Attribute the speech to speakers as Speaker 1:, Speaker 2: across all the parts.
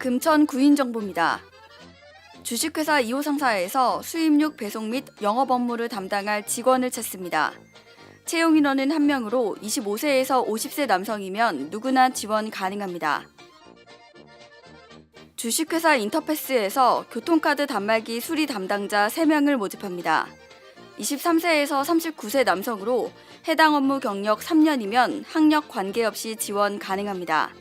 Speaker 1: 금천 구인 정보입니다. 주식회사 2호 상사에서 수입육 배송 및 영업 업무를 담당할 직원을 찾습니다. 채용 인원은 한 명으로 25세에서 50세 남성이면 누구나 지원 가능합니다. 주식회사 인터패스에서 교통카드 단말기 수리 담당자 3명을 모집합니다. 23세에서 39세 남성으로 해당 업무 경력 3년이면 학력 관계없이 지원 가능합니다.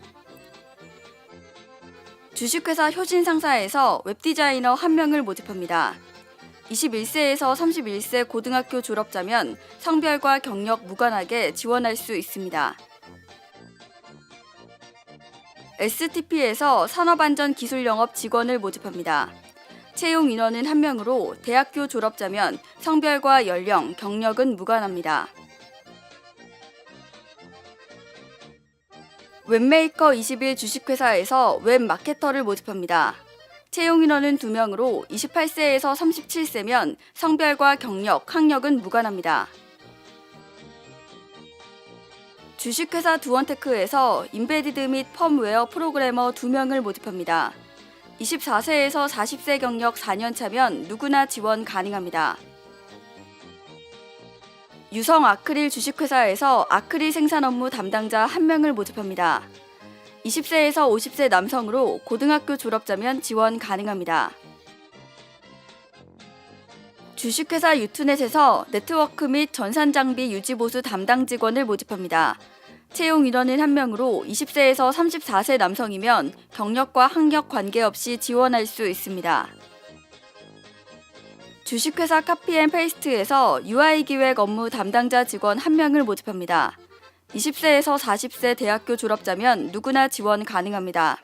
Speaker 1: 주식회사 효진 상사에서 웹디자이너 1명을 모집합니다. 21세에서 31세 고등학교 졸업자면 성별과 경력 무관하게 지원할 수 있습니다. STP에서 산업안전 기술 영업 직원을 모집합니다. 채용 인원은 한 명으로 대학교 졸업자면 성별과 연령, 경력은 무관합니다. 웹메이커 21 주식회사에서 웹 마케터를 모집합니다. 채용 인원은 2명으로 28세에서 37세면 성별과 경력, 학력은 무관합니다. 주식회사 두원테크에서 인베디드 및 펌웨어 프로그래머 2명을 모집합니다. 24세에서 40세 경력 4년 차면 누구나 지원 가능합니다. 유성 아크릴 주식회사에서 아크릴 생산 업무 담당자 1명을 모집합니다. 20세에서 50세 남성으로 고등학교 졸업자면 지원 가능합니다. 주식회사 유투넷에서 네트워크 및 전산 장비 유지 보수 담당 직원을 모집합니다. 채용 인원은 한 명으로 20세에서 34세 남성이면 경력과 학력 관계없이 지원할 수 있습니다. 주식회사 카피앤페이스트에서 UI 기획 업무 담당자 직원 한 명을 모집합니다. 20세에서 40세 대학교 졸업자면 누구나 지원 가능합니다.